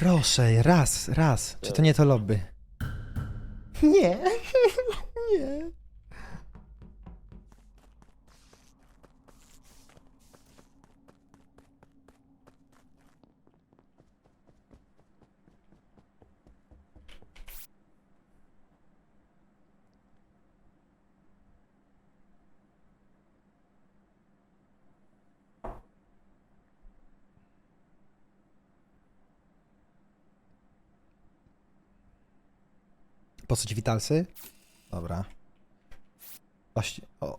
Proszę, raz, raz. Czy to nie to lobby? Nie. Nie. Po co ci witalsy? Dobra. Właśnie. O.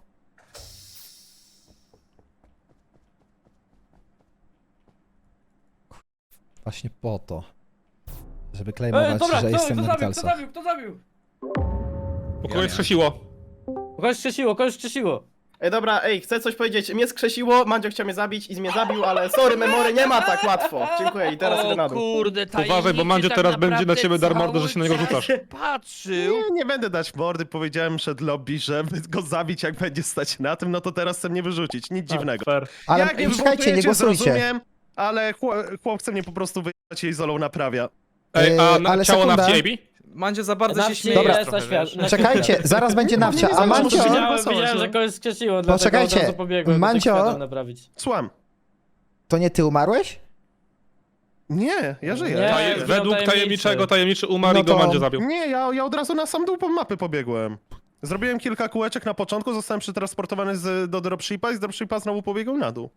Właśnie po to. Żeby Ej, claimować, dobra, że jestem kto na zabił, kto witalsach. zabił, kto zabił? Kogoś skrzesiło. Kogoś skrzesiło, kogoś skrzesiło. Ej, dobra, ej, chcę coś powiedzieć. Mnie skrzesiło, Mandzio chciał mnie zabić i mnie zabił, ale sorry, memory nie ma tak łatwo. Dziękuję i teraz idę na O dół. kurde, Uważaj, bo Mandzio tak teraz będzie na naprawdę ciebie dar mordo, że się na niego czas rzucasz. Patrzył. Nie, nie będę dać mordy, powiedziałem przed lobby, żeby go zabić jak będzie stać na tym, no to teraz chcę mnie wyrzucić, nic dziwnego. Fair. Ale jak nie czekajcie, nie wywotujecie, głosujcie. Zrozumiem, ale chłop, chłop chce mnie po prostu wyjechać i izolą naprawia. Ej, a na, ale ciało na sekunda. wsi AB? Mandzio za bardzo się śmieje. Na Czekajcie, zaraz będzie nawcia, a Mancio... Widziałem, no. że kogoś skrzesiło, dlatego Poczekajcie, od razu pobiegłem, Mancio- naprawić. Słucham. To nie ty umarłeś? Nie, ja żyję. Nie, wziął według tajemniczy. tajemniczego, tajemniczy umarł No i go to- Mandzio zabił. Nie, ja, ja od razu na sam dół po mapy pobiegłem. Zrobiłem kilka kółeczek na początku, zostałem przetransportowany z, do dropshipa i z dropshipa znowu pobiegłem na dół.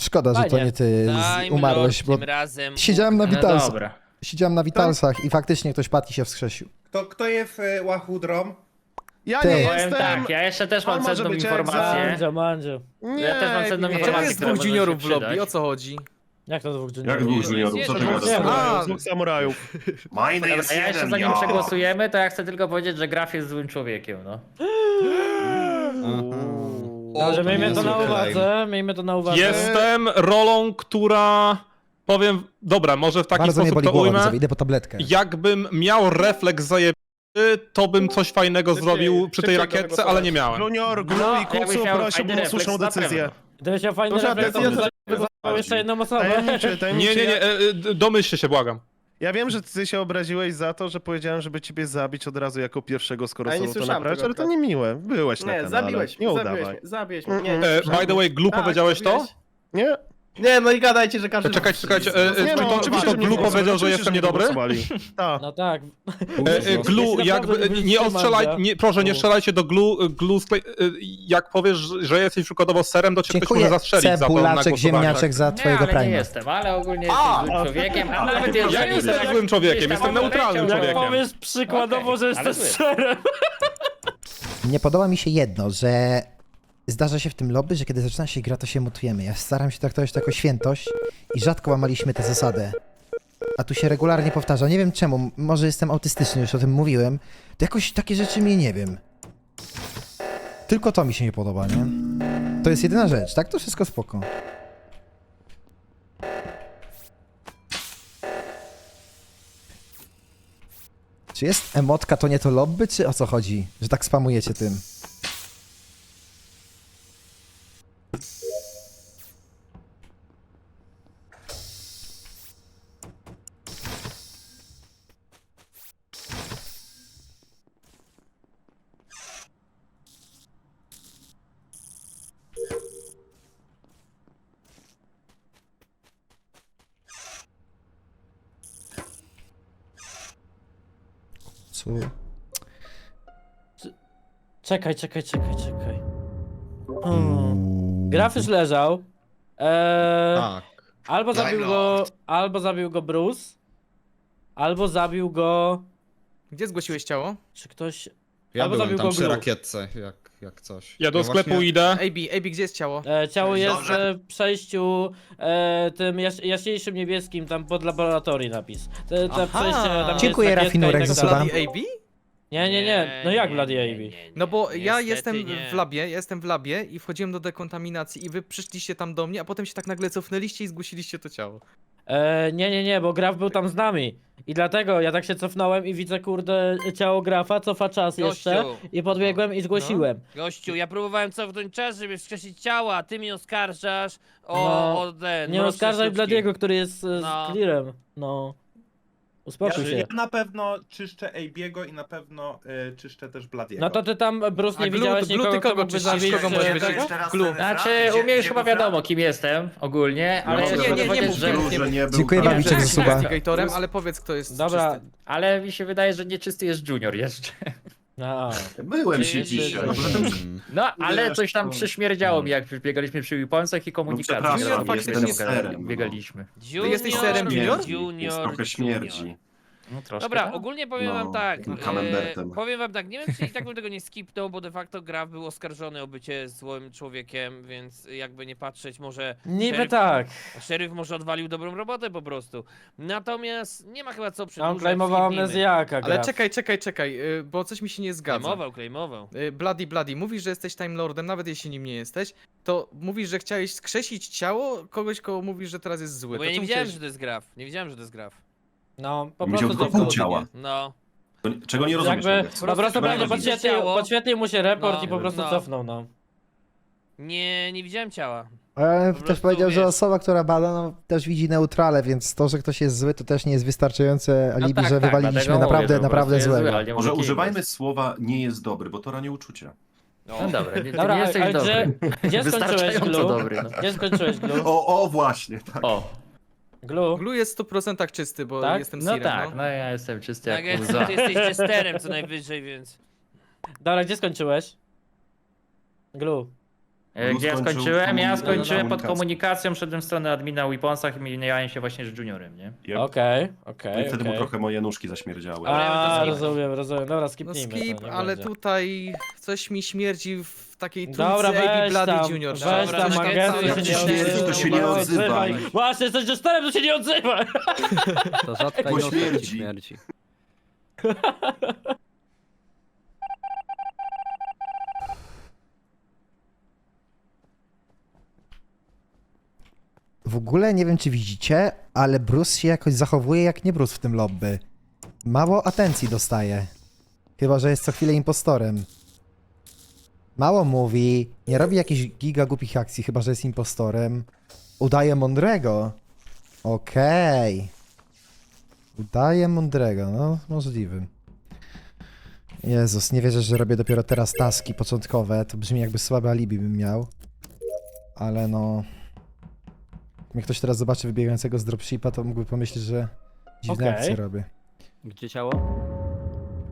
Szkoda, że to Fajnie. nie ty z- Time umarłeś, Lord bo tym razem. siedziałem na No dobra. Siedziałem na witalsach i faktycznie ktoś padł i się wskrzesił. Kto, kto jest e, łachudrą? Ja Ty. nie Powiem jestem... tak, ja jeszcze też A mam może cenną być informację. Mandzio, Mandzio. Nie, Ja też mam cenną nie. Czemu informację, jest która dwóch może juniorów się w lobby? przydać. O co chodzi? Jak to dwóch Jak juniorów? dwóch juniorów? Co ty gadasz? A, dwóch samurajów. Majny jest ja jeszcze jeden, zanim ja. przegłosujemy, to ja chcę tylko powiedzieć, że Graf jest złym człowiekiem, no. Dobrze, miejmy to na uwadze, miejmy to na uwadze. Jestem rolą, która... Powiem, dobra, może w taki Bardzo mnie sposób boli to głowa, ujmę. widzowie, idę po tabletkę. Jakbym miał refleks zajebany, to bym coś fajnego Szybciej, zrobił przy tej szybciej rakietce, ale nie miałem. Junior, Glu No, i jakbyś Kucu miał prosiłbym fajny o słuszną refleks, na decyzję. pewno. Gdybyś miał fajny Proszę, refleks, to decyzja bym to wygłosował jeszcze jedną osobę. Tajemniczy, Nie, tajemniczy. nie, nie, e, e, domyślcie się, błagam. Ja wiem, że ty się obraziłeś za to, że powiedziałem, żeby ciebie zabić od razu jako pierwszego, skoro A ja nie solo to słyszałem tego ale to akurat. nie miłe. Byłeś na Nie, kanale. zabiłeś Nie mnie, zabiłeś udawaj. mnie, zabiłeś mnie. Nie, mm. E, słyszałem. by the way, Glu Tak, powiedziałeś to? zabiłeś. Nie? Nie, no i gadajcie, że każdy... Czekajcie, czekajcie, e, e, Nie czy no, to, czy oczywiście, to że mnie Glu głosowali, powiedział, że oczywiście, jestem mnie niedobry? głosowali. Tak. No tak. E, e, Glu, jakby, nie ostrzelaj, nie, proszę nie strzelajcie do Glu, Glu sklej, e, jak powiesz, że jesteś przykładowo serem, to cię ktoś może Dziękuję, zastrzelić za to na cebulaczek, ziemniaczek za Nie, twojego ale nie prima. jestem, ale ogólnie jestem złym człowiekiem, a nawet jeżeli... Ja nie jestem tak złym człowiekiem, gdzieś tam jestem neutralnym człowiekiem. Jak powiesz przykładowo, Okej, że ale jesteś zły. serem. Nie podoba mi się jedno, że zdarza się w tym lobby, że kiedy zaczyna się gra, to się mutujemy. Ja staram się traktować to jako świętość i rzadko łamaliśmy tę zasadę. A tu się regularnie powtarza. Nie wiem czemu, może jestem autystyczny, już o tym mówiłem. To jakoś takie rzeczy mnie nie wiem. Tylko to mi się nie podoba, nie? To jest jedyna rzecz, tak? To wszystko spoko. Czy jest emotka to nie to lobby, czy o co chodzi? Że tak spamujecie tym? Czekaj, czekaj, czekaj, czekaj. Hmm. Graf już leżał. Eee, Tak. albo zabił go, albo zabił go Bruce, albo zabił go... Gdzie zgłosiłeś ciało? Czy ktoś... Ja Albo byłem zabił tam go przy Glu. rakietce, jak, jak coś. Ja do No sklepu właśnie- idę. AB, AB, gdzie jest ciało? E, ciało jest Dobrze. e, w przejściu e, tym jaś, jaśniejszym niebieskim, tam pod laboratorii napis. Te, te Aha. przejście, tam Dziękuję, jest rakieta i Rafinurek, tak za dalej. suba. Bloody AB? Nie, nie, nie, no jak Bloody AB? No bo ja Niestety jestem nie. w labie, ja jestem w labie i wchodziłem do dekontaminacji i wy przyszliście tam do mnie, a potem się tak nagle cofnęliście i zgłosiliście to ciało. E, nie, nie, nie, bo Graf był tam z nami. I dlatego ja tak się cofnąłem i widzę, kurde, ciało Grafa, cofa czas jeszcze. Gościu. I podbiegłem i zgłosiłem. Gościu, ja próbowałem cofnąć czas, żeby wskrzesić ciała, a ty mnie oskarżasz o, No, o ten, Nie mroczne oskarżaj sztuczki. Bladiego, który jest e, No. z clearem. No. Uspokój Ja, się. ja na pewno czyszczę AB'ego i na pewno y, czyszczę też Bladiego. No to ty tam, Bruce, nie A widziałeś Glu, nikogo, ty kto kogo mógłby czyścisz? Kogo może być? tego? Glu. Znaczy, u mnie już chyba wiadomo, kim jestem ogólnie, ale nie, nie, nie mów, że... nie mów, nie nie był Dziękuję Nie wam, Wiczek, za suba. investigatorem, ale powiedz, kto jest Dobra, czysty. Ale mi się wydaje, że nieczysty jest Junior jeszcze. A, Byłem Ty- ty- ty- No, ale coś tam przyśmierdziało mi, jak biegaliśmy przy Weaponsach i komunikacji. przepraszam, Junior jestem faktycznie serem, no. biegaliśmy. Junior, jesteś serem Junior? Junior, Junior. No troszkę Dobra, tak. ogólnie powiem No, wam tak. takim E, powiem wam tak, nie wiem czy i tak bym tego nie skipnął, bo de facto Graf był oskarżony o bycie złym człowiekiem, więc jakby nie patrzeć, może niby Szeryf- tak. szeryf może odwalił dobrą robotę po prostu. Natomiast nie ma chyba co przedłużać. on klejmował skipnijmy. amnezjaka, Ale Graf. czekaj, czekaj, czekaj, y, bo coś mi się nie zgadza. Klejmował, klejmował. Y, Bloody, Bloody, mówisz, że jesteś Time Lordem, nawet jeśli nim nie jesteś, to mówisz, że chciałeś skrzesić ciało kogoś, kogo mówisz, że teraz jest zły. Bo to ja nie czemu wiedziałem, chciałeś- że to jest Graf. Nie wiedziałem, że to jest Graf. No, po prostu tylko pół ciała. No. Czego nie Jakby, po prostu pewnie nie podświetlił, mu się report No, i po prostu no. cofnął, no. Nie, nie widziałem ciała. Ale Po też prostu powiedział, że wiesz. osoba, która bada, no, też widzi neutrale, więc to, że ktoś jest zły, to też nie jest wystarczające alibi, tak, że tak, wywaliliśmy dlatego mówię, naprawdę, że po naprawdę prostu jest złego. zły, ale nie Może mówię, kim używajmy jest. słowa nie jest dobry, bo to rani uczucia. No dobra, nie, ty Dobra, nie jesteś ale dobry. gdzie, gdzie skończyłeś Wystarczająco Glu? dobry, no. Gdzie skończyłeś Glu? O, o właśnie, tak. O, Glu? Glu jest w 100% czysty, bo Tak? jestem no Sirem, tak, no. no ja jestem czysty Tak, jak łza. ty jesteś jesterem co najwyżej, więc. Dobra, gdzie skończyłeś? Glu. E, Gdzie ja skończył skończyłem? Ja skończyłem pod Komunikację. komunikacją, szedłem w stronę admina Weaponsach i mijałem się właśnie z Juniorem, nie? Yep. Okej, No okej, I wtedy mu okej. trochę moje nóżki zaśmierdziały. A, skip. rozumiem, rozumiem. Dobra, No skipnijmy skip, to, niech ale będzie. tutaj coś mi śmierdzi w takiej trójce Dobra, AB weź Bloody tam, Junior. weź Dobra, tam, czekaj, co, się jak nie ci odzywaj. to się nie odzywaj. Właśnie, jesteś jesterem, to się nie odzywaj! To rzadka Bo i śmierdzi. śmierci. W ogóle nie wiem, czy widzicie, ale Bruce się jakoś zachowuje jak nie Bruce w tym lobby. Mało atencji dostaje. Chyba, że jest co chwilę impostorem. Mało mówi, nie robi jakichś giga głupich akcji, chyba, że jest impostorem. Udaje mądrego. Okej. Udaje mądrego, no możliwy. Jezus, nie wierzę, że robię dopiero teraz taski początkowe. To brzmi jakby słabe alibi bym miał. Ale no... Jak ktoś teraz zobaczy wybiegającego z dropshipa, to mógłby pomyśleć, że dziwne Okej. akcje robię. Gdzie ciało?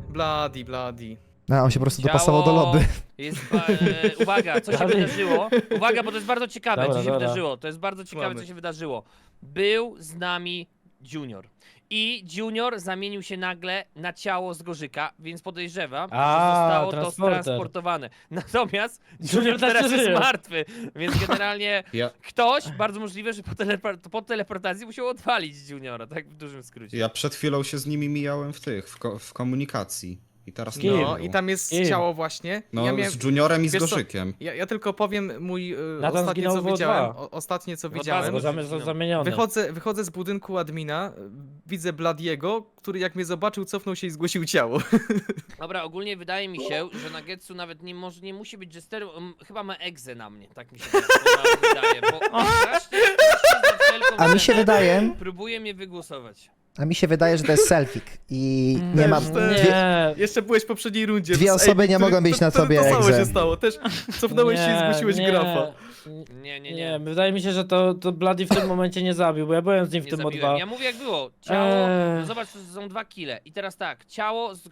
Bloody, Bloody. No, on się po prostu dopasował do lobby. Jest, e, uwaga, co się Dalej. wydarzyło? Uwaga, bo to jest bardzo ciekawe, Dobra, co się dobra. wydarzyło. To jest bardzo ciekawe, Mamy. co się wydarzyło. Był z nami Junior. I Junior zamienił się nagle na ciało z Gorzyka, więc podejrzewam, A, że zostało to transporter. transportowane. Natomiast Junior Junior teraz jest martwy, więc generalnie Ja, ktoś, bardzo możliwe, że po, telepor- po teleportacji musiał odwalić Juniora, tak w dużym skrócie. ja przed chwilą się z nimi mijałem w tych, w, ko w komunikacji. I teraz Kim? nie No i tam jest Kim? ciało właśnie. No, ja, miałem, z Juniorem i z wiesz co, Gorzykiem. ja, ja tylko powiem mój y, Nathan ostatnie zginął co w O2. widziałem. O, ostatnie co W O2 widziałem. Bo zamieniony. Wychodzę, wychodzę z budynku admina, y, widzę Bladiego, który jak mnie zobaczył, cofnął się i zgłosił ciało. Dobra, ogólnie wydaje mi się, że Nagetsu nawet nie, może, nie musi być jesterem, on chyba ma egzę na mnie, tak mi się wydaje, bo strasznie, strasznie za wszelką A mi się cenę wydaje, Próbuje mnie wygłosować. A mi się wydaje, że to jest selfik i nie mam... Też, Dwie, Nie, Jeszcze byłeś w poprzedniej rundzie. Dwie z osoby nie który- mogą mieć na wtedy sobie To samo się stało, też cofnąłeś się i zgłosiłeś nie, grafa. Nie, nie, Nie, nie. wydaje mi się, że to, to Bloody w tym momencie nie zabił, bo ja byłem z nim w Nie tym zabiłem. O2. Ja mówię jak było. Ciało. Eee. No zobacz, to są dwa kile. I teraz tak, ciało z, e,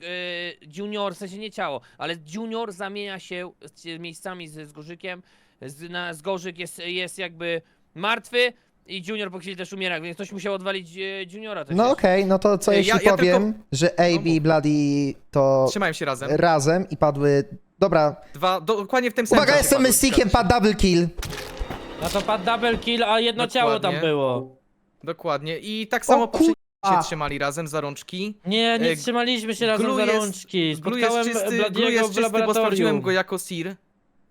Junior, w sensie nie ciało, ale Junior zamienia się z, miejscami z, z Gorzykiem. Z, na, z Gorzyk jest, jest jakby martwy i Junior po chwili też umiera, więc ktoś musiał odwalić e, Juniora też. No jeszcze. okej, no to co Ja- jeśli ja powiem, że AB No i mów. Bloody to Trzymałem się razem. razem i padły... Dobra, Dwa, dokładnie w tym samym uwaga, czasie jestem mystikiem, padł double kill. No to padł double kill, a jedno ciało tam Dokładnie. było. Dokładnie. I tak samo O poprzednio kurwa! się trzymali razem za rączki. Nie, nie E, trzymaliśmy się razem Glu za jest- rączki. Glu jest Spotkałem Glu Bladiego jest w czysty bo sprawdziłem go jako Sir.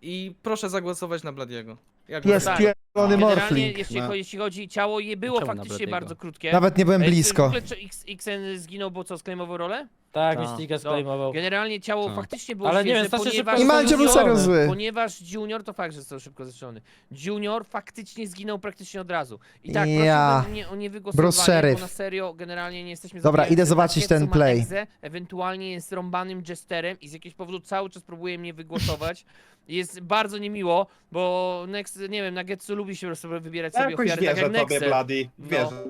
I proszę zagłosować na Bladiego. Jak Jest tak. pierdolony Generalnie, morfling. jeśli, No. chodzi, jeśli chodzi ciało, je było Czemu faktycznie bardzo krótkie. Nawet nie byłem Ej, czy W blisko. ogóle czy X, XN zginął, bo co, sklejmował rolę? Tak, Ta. Mistyka sklejmował. Generalnie ciało Tak. faktycznie było Ale nie świeże, wiem, strasznie ponieważ... szybko I Mandzio był serio zły. Ponieważ Junior, to fakt, że został szybko zestrzelony. Junior faktycznie zginął praktycznie od razu. I tak, Ja. mnie o niewygłosowanie, Sheriff. bo na serio generalnie nie jesteśmy Dobra, idę zobaczyć takie, ten ma play. Egzę, ewentualnie jest rąbanym jesterem i z jakiegoś powodu cały czas próbuje mnie wygłosować. Jest bardzo niemiło, bo Next, nie wiem, Nagetsu lubi się po prostu wybierać Ja sobie jakoś ofiary, tak wierzę jak tobie, Nexe. Bloody. No. Wierzę.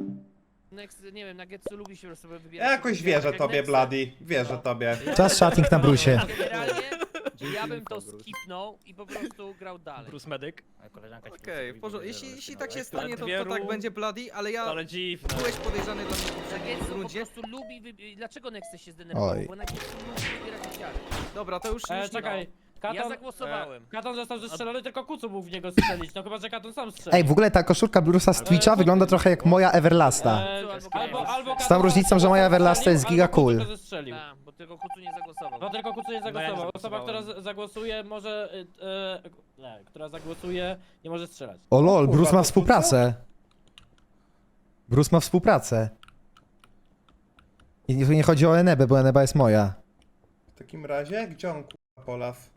Next, nie wiem, Nagetsu lubi się prostu wybierać Ja jakoś sobie wierzę tobie. Bloody. Wierzę tobie. Czas shouting na Brusie. Generalnie ja bym to skipnął i po prostu grał dalej. Bruce ci Okej, w porządku. Jeśli, jeśli tak się stanie, to, to tak będzie Bloody, ale ja... Ale dziwne. Byłeś podejrzany dla mnie w poprzedniej Nagetsu po rundzie. prostu lubi wybi- Dlaczego Nexe się zdenerwował? Oj. Bo Nagetsu lubi wybierać ofiary. Dobra, to już... E, już czekaj, Katon, Ja zagłosowałem. E, Katon został zestrzelony, tylko Kucu mógł w niego strzelić, no chyba, że Katon sam strzelił. Ej, w ogóle ta koszulka Bruce'a z Twitcha wygląda trochę jak moja Everlasta. E, albo, albo Z tą różnicą, że moja Everlasta jest giga albo Kucu cool. go zestrzelił. Tak, bo tylko Kucu nie zagłosował. No tylko Kucu nie nie zagłosował. Osoba, która z- zagłosuje może... E, e, nie, która zagłosuje nie może strzelać. O lol, Bruce ma współpracę. Bruce ma współpracę. I tu nie chodzi o Enebę, bo Eneba jest moja. W takim razie, gdzie on kurwa polas?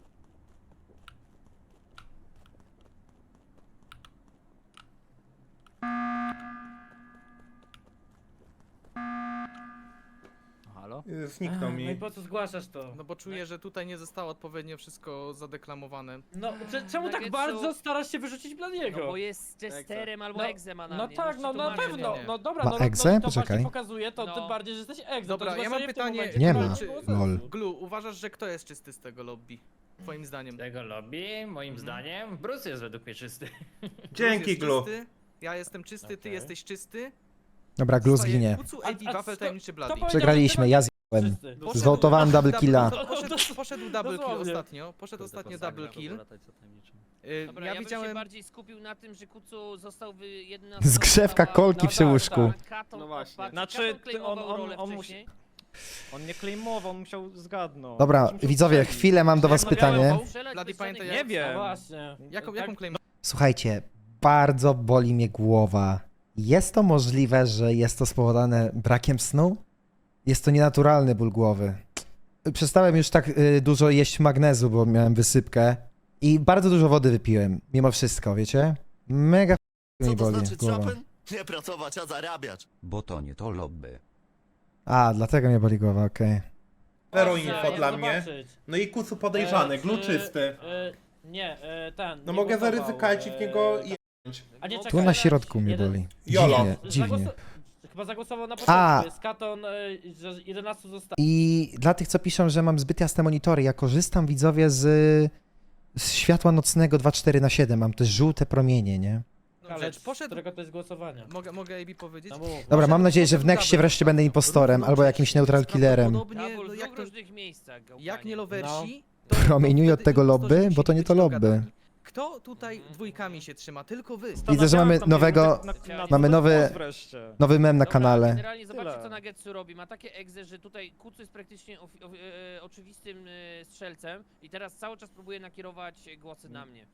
Halo? Zniknął No i mi. po co zgłaszasz to? No bo czuję, że tutaj nie zostało odpowiednio wszystko zadeklamowane. No, cze- czemu tak Nagetsu- bardzo starasz się wyrzucić Bladiego? No bo jest jesterem albo No, egzema na No mnie. tak, no na pewno, nie. no dobra, Ma no, no egzę? to, to Poczekaj. pokazuje to No. tym bardziej, że jesteś egzem. Dobra, to ja mam pytanie- Nie ma. Lol. Glu, uważasz, że kto jest czysty z tego lobby? Twoim zdaniem. Tego lobby, moim zdaniem, Bruce jest według mnie czysty. Dzięki, jest Glu. czysty, Ja jestem czysty, ty Okej. jesteś czysty. Dobra, Glu zginie. Kucu, A- AB, a Wafel, co- tajemniczy kto Bloody. powiedział, Przegraliśmy, ja zjadłem. Wszyscy. Poszedł- Zwołtowałem double killa. Poszedł, poszedł double kill Dosłownie. ostatnio. Poszedł ostatnio double kill. Y, Dobra, Ja ja, bym się widziałem... bardziej skupił na tym, że Kucu został wy... jedna Z grzewka kolki No przy tak, łóżku. No właśnie. Znaczy, ty- claimował on- on- rolę on musi-. On nie claimował, on musiał zgadnąć. Dobra, Musiał widzowie, strzelić. chwilę mam do was Jak pytanie. Bloody pamiętaj, Nie wiem. No właśnie. Jaką, Tak- jaką claim... Słuchajcie, bardzo boli mnie głowa. Jest to możliwe, że jest to spowodowane brakiem snu? Jest to nienaturalny ból głowy. Przestałem już tak y, dużo jeść magnezu, bo miałem wysypkę. I bardzo dużo wody wypiłem, mimo wszystko, wiecie? Mega f- mi boli głowa. Nie pracować, a zarabiać. Bo to nie to lobby. A, dlatego mnie boli głowa, okej. Zero info dla mnie. No i kucu podejrzany, E, glu czy- czysty. e, Nie, e, ten. No nie mogę głosował, zaryzykować i w niego e. A nie, Tu czekaj. na środku mnie Jeden- boli. Jolo. Dziwnie, dziwnie. Zagłosu- Chyba zagłosował na początku, A. jest Katon, e, że 11 zostało. I dla tych, co piszą, że mam zbyt jasne monitory, ja korzystam, widzowie, z, z światła nocnego 2.4 na 7 mam te żółte promienie, nie? Ale Rzecz, z poszedł... którego to jest głosowanie? Mogę, mogę AB powiedzieć? No mów. Dobra, mam nadzieję, że w Nexcie wreszcie będę impostorem albo jakimś neutral killerem. Double no w jak dwóch to, różnych miejscach. jak nie lowersi, No. to... Promieniuję to od wtedy tego impostorzy lobby, bo to nie być to lobby. dogadani. Kto tutaj dwójkami się trzyma? Tylko wy. Widzę, że mamy nowego, mamy nowy, nowy mem na Dobra, kanale. Generalnie zobaczcie Tyle. co Nagetsu robi. Ma takie egze, że tutaj Kucu jest praktycznie ofi- o- e, oczywistym e, strzelcem i teraz cały czas próbuje nakierować głosy na mnie.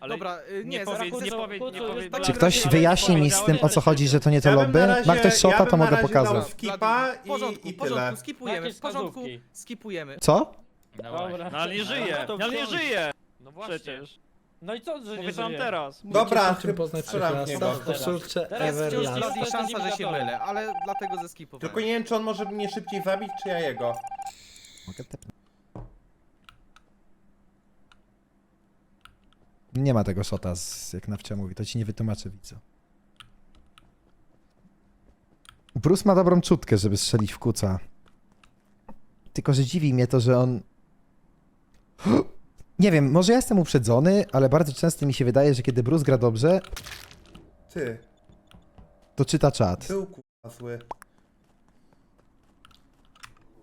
Ale Dobra, y, nie, nie zaraz powiedz, nie powiedz, nie tak Czy ktoś wyjaśni mi z tym, o co chodzi, że to nie to Ja bym lobby? na razie- Ma ktoś shota, ja to na mogę razie dał pokazać. skipa W porządku, i, w i porządku, tyle. skipujemy, Jakieś w porządku, wskazówki. skipujemy. Co? No, no ale nie żyje, to no ale nie żyje. No właśnie. Przecież. No i co, że nie Mówię wam żyje? teraz. Dobra, chyba niego. koszulce Teraz wciąż Everlast. Bloody szansa, że się mylę, ale dlatego zeskipowałem. Tylko nie wiem, czy on może mnie szybciej zabić, czy ja jego. Mogę tepnąć. Nie ma tego shota, z, jak Nawcia mówi, to ci nie wytłumaczę, widzu. Bruce ma dobrą czutkę, żeby strzelić w kuca. Tylko, że dziwi mnie to, że on... Nie wiem, może ja jestem uprzedzony, ale bardzo często mi się wydaje, że kiedy Bruce gra dobrze, Ty, to czyta czat. był kurwa zły.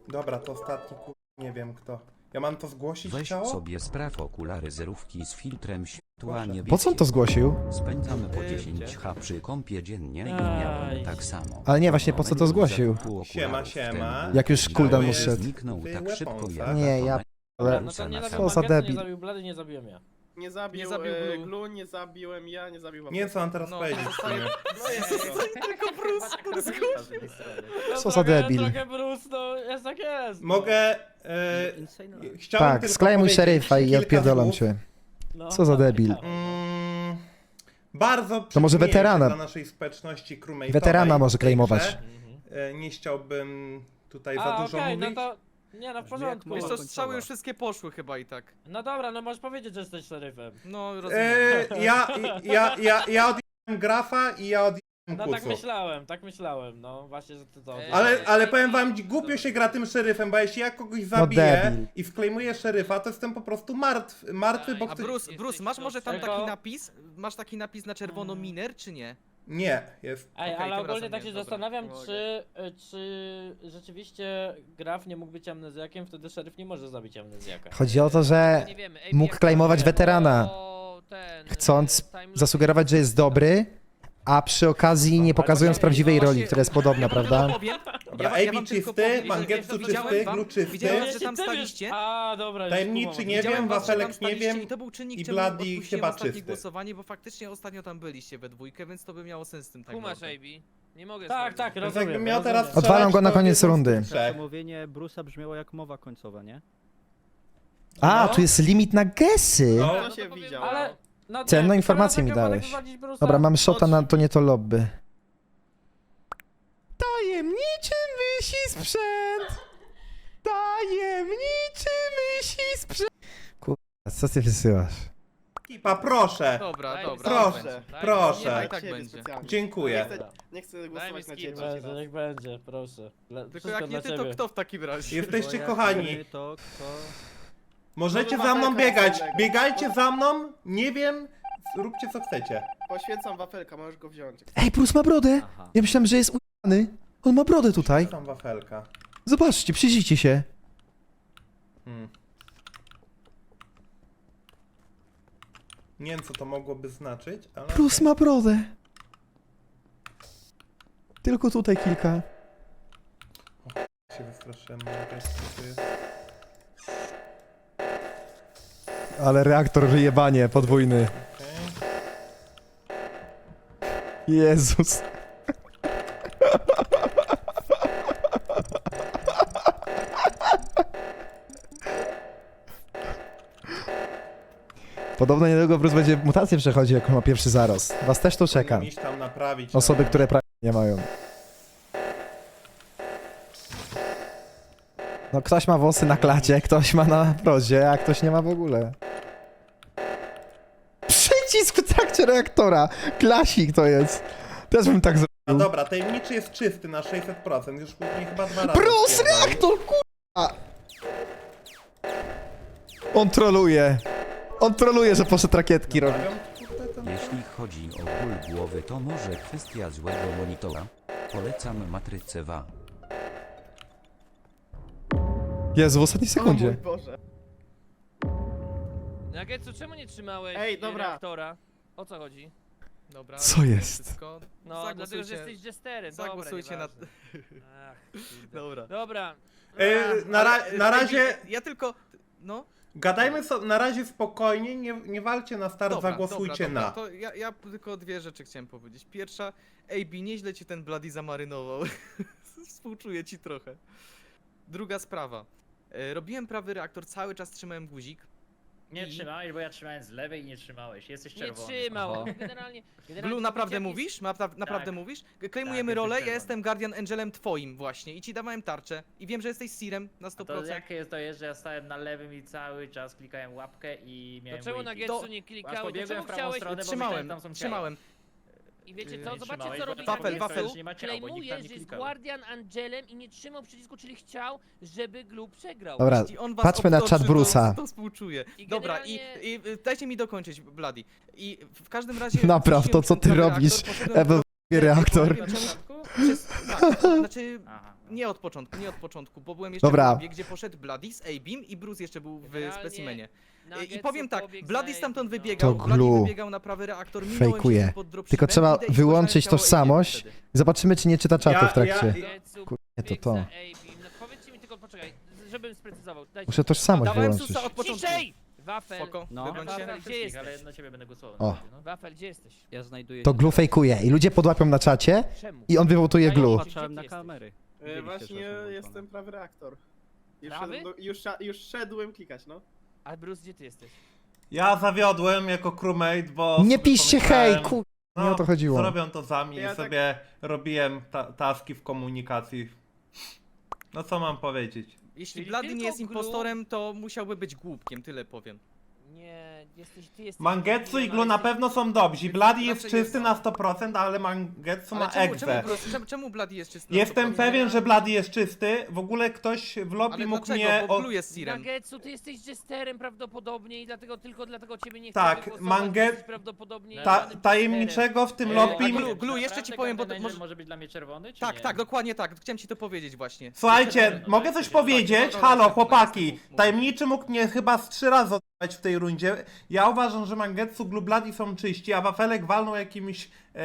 Dobra, to ostatni kurwa, nie wiem kto. Ja mam to zgłosić Weź ciało? sobie spraw okulary zerówki z filtrem światła niebieskiego. Po co on to zgłosił? Spędzamy po Yy, 10 h przy kąpie dziennie i miałem tak samo. Ale nie, właśnie po co to zgłosił? Siema, siema. Jak już cooldown. Zniknął tak szybko jak Nie, ja- Ale no to nie na zabił co za Mangetsu, nie debil. zabił Blady, nie zabiłem ja. Nie zabił, Nie zabił e, Glu. Glu, nie zabiłem ja, nie zabił Nie wiem co mam teraz No, powiedzieć. w sumie. No tylko Bruce, No Co za trochę- debil. Trochę Bruce, no jest jak jest. Mogę... E, chciałem Tak, tylko sklejmuj powiedzieć szeryfa i kilka odpierdolam słów. cię. No. Co za debil. Mm, bardzo To może weterana. dla naszej społeczności crewmate'owej Weterana może klejmować. E, Nie chciałbym tutaj za A, dużo okej, no mówić. to... Nie no, w porządku. Wiesz co, strzały już wszystkie poszły chyba i tak. No dobra, no możesz powiedzieć, że jesteś szeryfem. No, rozumiem. E, ja, ja, ja, ja odjąłem grafa i ja No kucu. tak myślałem, tak myślałem, no właśnie, że ty to... E, Ale, ale powiem wam, głupio się gra tym szeryfem, bo jeśli ja kogoś zabiję debil. i wklejmuję szeryfa, to jestem po prostu martwy, martwy bo A chcę... Bruce, Bruce, masz może tam Tylko- taki napis? Masz taki napis na czerwono miner, czy nie? Nie, jest... Ej, Okej, ale tym ogólnie razem tak się dobra, zastanawiam, pomogę. czy, y, czy rzeczywiście Graf nie mógł być amnezjakiem, wtedy szeryf nie może zabić amnezjaka. Chodzi o to, że nie wiemy. Ej, mógł jak klejmować to- weterana, ten, chcąc e, Time zasugerować, że jest dobry, a przy okazji nie pokazując prawdziwej roli, która jest podobna, prawda? Powiem, Dobra, ja, ja AB tylko czysty, powiem, że Mangetsu widziałem czysty, wam- Glu czysty, widziałem, że tam staliście. A, dobra, już Tajemniczy kumam. nie Widziałem wiem, was, że tam Wafelek nie staliście wiem I to był czynnik, i czemu Bloody odpuściłem chyba ostatnie czysty. głosowanie, bo faktycznie ostatnio tam byliście we dwójkę, więc to by miało sens z tym tak Kumasz, AB. Nie mogę Tak, zrobić. tak, Więc rozumiem. jakbym miał rozumiem. teraz strzelać, Odwalam go na koniec z rundy. tych trzech. Przemówienie Bruce'a brzmiało jak mowa końcowa, nie? A, tu jest limit na gesy. No. To No to się powiem, widział. Ale... No, Cenne nie, informacje mi dałeś. Dobra, mam shota na to nie to lobby. Tajemniczy myśli sprzęt! Tajemniczy myśli sprzęt! Kurwa, co ty wysyłasz? Kipa, proszę. Dobra, Daj dobra. Proszę, będzie. Proszę. Nie, Tak tak, będzie. specjalnie. Dziękuję. Nie chcę, nie chcę głosować na skip. ciebie. Będzie, niech będzie, proszę. Le, Tylko wszystko jak nie dla ty, to ciebie. kto w takim razie? Jesteście kochani. To kto... Możecie za mną biegać. Biegajcie za mną. Nie wiem. Róbcie co chcecie. Poświęcam wafelka, możesz go wziąć. Ej, Bruce ma brodę! Aha. Ja myślałem, że jest ujany. On ma brodę tutaj. Tam wafelka. Zobaczcie, przyjrzyjcie się. Hmm. Nie wiem co to mogłoby znaczyć, ale... Bruce ma brodę. Tylko tutaj kilka. się wystraszyłem. jakaś tu jest. Ale reaktor wyjebanie podwójny. Okej. Jezus. Podobno niedługo Bruce będzie mutację przechodził, jak ma pierwszy zarost. Was też to czeka. Tam naprawić. Osoby, które prawie nie mają. No ktoś ma włosy na klacie, ktoś ma na brodzie, a ktoś nie ma w ogóle. Przycisk w trakcie reaktora! Klasik to jest. Też bym tak No zrobił. dobra, tajemniczy jest czysty na 600%. Już później chyba dwa razy. Bruce, reaktor, kurwa! On troluje. On troluje, że poszedł rakietki robić. Jeśli chodzi o ból głowy, to może kwestia złego monitora. Polecam matrycę WA. Jezu, w ostatniej O sekundzie. mój Boże. Nagetsu, czemu nie trzymałeś Ej, e, dobra. reaktora? O co chodzi? Dobra, Co jest? Wszystko. No, dlatego, że Zagłosujcie- jesteś jesterem. Zagłosujcie na... Dobra, Ach, kurde. Dobra. Dobra. E, na, ra na razie Ja tylko... No, gadajmy so na razie spokojnie, nie, nie walcie na start, dobra, zagłosujcie dobra, na. dobra. To ja, ja tylko dwie rzeczy chciałem powiedzieć. Pierwsza, AB, nieźle ci ten Bloody zamarynował. Współczuję ci trochę. Druga sprawa. E, Robiłem prawy reaktor, cały czas trzymałem guzik. Nie I- trzymałeś, bo ja trzymałem z lewej i nie trzymałeś. Jesteś Nie czerwony. trzymał. Generalnie, generalnie Blue, naprawdę wiecie, jak mówisz? Napra- naprawdę Tak. mówisz? Klejmujemy Tak, rolę, jesteś ja jestem Guardian Angelem twoim właśnie i ci dawałem tarczę. I wiem, że jesteś Sirem na A 100%. to jakie to jest, że ja stałem na lewym i cały czas klikałem łapkę i To miałem czemu wiki. Nagetsu To- nie Aż klikały? To pobiegłem prawą chciałeś... stronę, bo Trzymałem, tam są trzymałem. I wiecie Yy, co? nie Zobaczcie co robi Wafel, wafel. nie ma ciała, bo nikt tam Klejmuje, nie że jest klikał. Guardian Angelem i nie trzymał przycisku, czyli chciał, żeby Glu przegrał. Dobra, Jeśli on was patrzmy na obtoczy, czat to- Bruce'a. To współczuję. I Dobra, i, generalnie- i y, dajcie mi dokończyć, Bloody. I w każdym razie... Napraw to, co ty prawy robisz. do- reaktor. Nie Przez, tak, znaczy... Aha. Nie od początku, nie od początku, bo byłem jeszcze Dobra. w lobie, gdzie poszedł z A-Beam i Bruce jeszcze był w Generalnie specimenie. I powiem tak, za stamtąd no. wybiegał, To Glu. wybiegał na prawy reaktor, minąłem Fejkuje. się pod dropshipem, Tylko trzeba idę i wyłączyć ciało tożsamość. A-Beam wtedy. Zobaczymy, czy nie czyta czatu w trakcie. Ja- Kur- Nie, to to. No powiedzcie mi tylko, poczekaj, żebym sprecyzował. Dajcie Muszę tożsamość Dawałem wyłączyć. susa od początku. Ciszej! Wafel, Spoko, No. Wafel, gdzie jesteś? ale na ciebie będę głosował. O. No. Wafel, gdzie jesteś? Ja znajduję... To glu fejkuje i ludzie podłapią na czacie Czemu? i on wywołtuje glu. Patrzyłem na kamery. E, Widzieliście, właśnie że są włączone. jestem prawy reaktor. Już, Prawy? szedłem do, już, sza- już szedłem klikać, no. A Bruce, gdzie ty jesteś? Ja zawiodłem jako crewmate, bo... Nie sobie piszcie hej, ku... Nie no, o to chodziło. Zrobią to za mnie Ja i tak- sobie robiłem ta taski w komunikacji. No co mam powiedzieć? Jeśli Czyli Blady nie tylko jest impostorem, to musiałby być głupkiem, tyle powiem. Nie, jesteś, ty jesteś... Mangetsu i Glu na pewno są dobrzy. Bloody jest Zawsze jest- czysty na 100%, ale Mangetsu Ale ma czemu, czemu, egzę. Bruce, czemu, czemu Blady jest czysty? na Jestem 100%? pewien, że Bloody jest czysty. W ogóle ktoś w lobby Ale mógł dlaczego? mnie... Bo o- Blue jest Sirem. Mangetsu, ty jesteś jesterem prawdopodobnie i dlatego tylko dlatego ciebie nie chcę Tak, wygłosować, Mange- jesteś prawdopodobnie Ta, tajemniczego w tym Ej, lobby... Glu- Glu, jeszcze ci powiem, bo to Może... może- może być dla mnie czerwony, czy Tak, nie? tak, dokładnie tak. Chciałem ci to powiedzieć właśnie. Słuchajcie, mogę coś powiedzieć? Halo, chłopaki. Tajemniczy mógł mnie chyba z trzy razy w tej rundzie. Ja uważam, że Mangetsu, Glubladi są czyści, a Wafelek walnął jakimś e,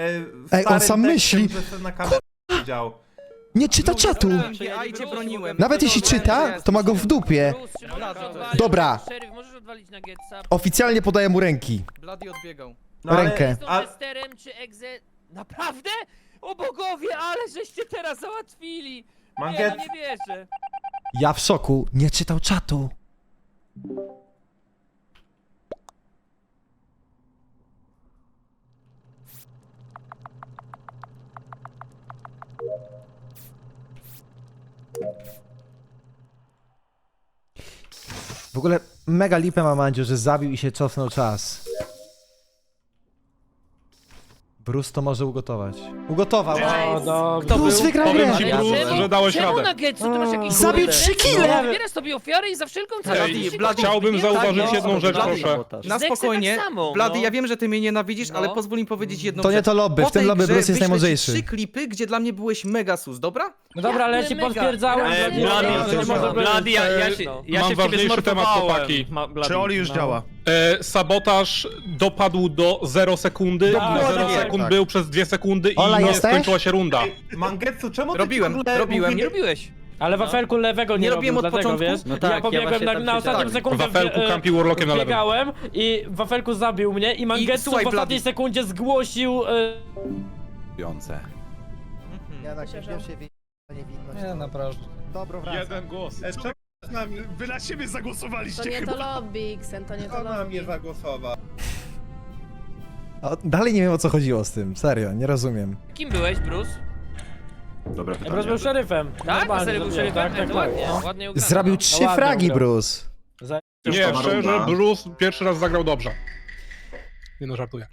Ej, on sam tekstem, myśli. że na kamerę widział. Nie czyta czatu. ja cię broniłem. Nawet jeśli czyta, to ma go w dupie. Dobra. Szeryf, możesz odwalić na Getsa? Oficjalnie podaję mu ręki. Bloody odbiegał. No, ale- Rękę. A- czy egze? Naprawdę? O bogowie, ale żeście teraz załatwili! Nie, Manget, no nie wierzę. Ja w szoku, nie czytał czatu. W ogóle mega lipę ma Mandzio, że zabił i się cofnął czas. Bruce to może ugotować. Ugotował. O, dobrze. Bruce wygrał Powiem grę. ci, Bruce, czemu- że dałeś czemu radę. na Getsu ty masz jakieś Zabił trzy kile! Wybierasz sobie ofiary i za wszelką cenę Ej, musisz Blady, go Chciałbym zauważyć Tak, jedną no. rzecz, proszę. Na Nexem spokojnie. tak samo, Blady, no. ja wiem, że ty mnie nienawidzisz, ale No. pozwól mi powiedzieć jedną To nie rzecz. to lobby, Po w tym tej lobby grze Bruce jest wyślę ci najmądrzejszy. trzy klipy, gdzie dla mnie byłeś mega sus, dobra? No dobra, ale ja ci Mega. potwierdzałem, że Blady, nie Blady, nie Blady, może być. Blady, ja, ja No. się, ja Mam się w ciebie ważniejszy temat, chłopaki. Ma- Blady, Czy Oli już no. działa? E, sabotaż dopadł do 0 sekundy. Dokładnie. 0 sekund Tak. był przez 2 sekundy i Ola, nie jesteś? skończyła się runda. Mangetsu, czemu ty Robiłem, ciągle robiłem. Nie mówię- robiłeś. Ale wafelku lewego nie, Nie robił, robiłem od dlatego, początku? wiesz? No tak, ja ja pobiegłem właśnie na, tam na ostatnim siedziałem. sekundzie, Wafelku wbie- kampił Warlockiem na lewym. biegałem i wafelku zabił mnie i Mangetsu słuchaj, w ostatniej Blady. sekundzie zgłosił... Mhm. Ja na pierwszej niewinność. Nie, naprawdę. Dobro wraca. głos. E, z nami? Wy na siebie zagłosowaliście To nie to lobby, Xen, to nie to Kto na lobby. mnie zagłosował? O, dalej nie wiem o co chodziło z tym, serio, nie rozumiem. Kim byłeś, Bruce? Bruce był szeryfem. Tak? Na Normalnie serio był zrobiłem, szeryfem? Tak, tak, tak. ładnie, no. ładnie. Zrobił trzy ładnie fragi, ugrał. Bruce. Nie, szczerze, Bruce pierwszy raz zagrał dobrze. Nie no, żartuję.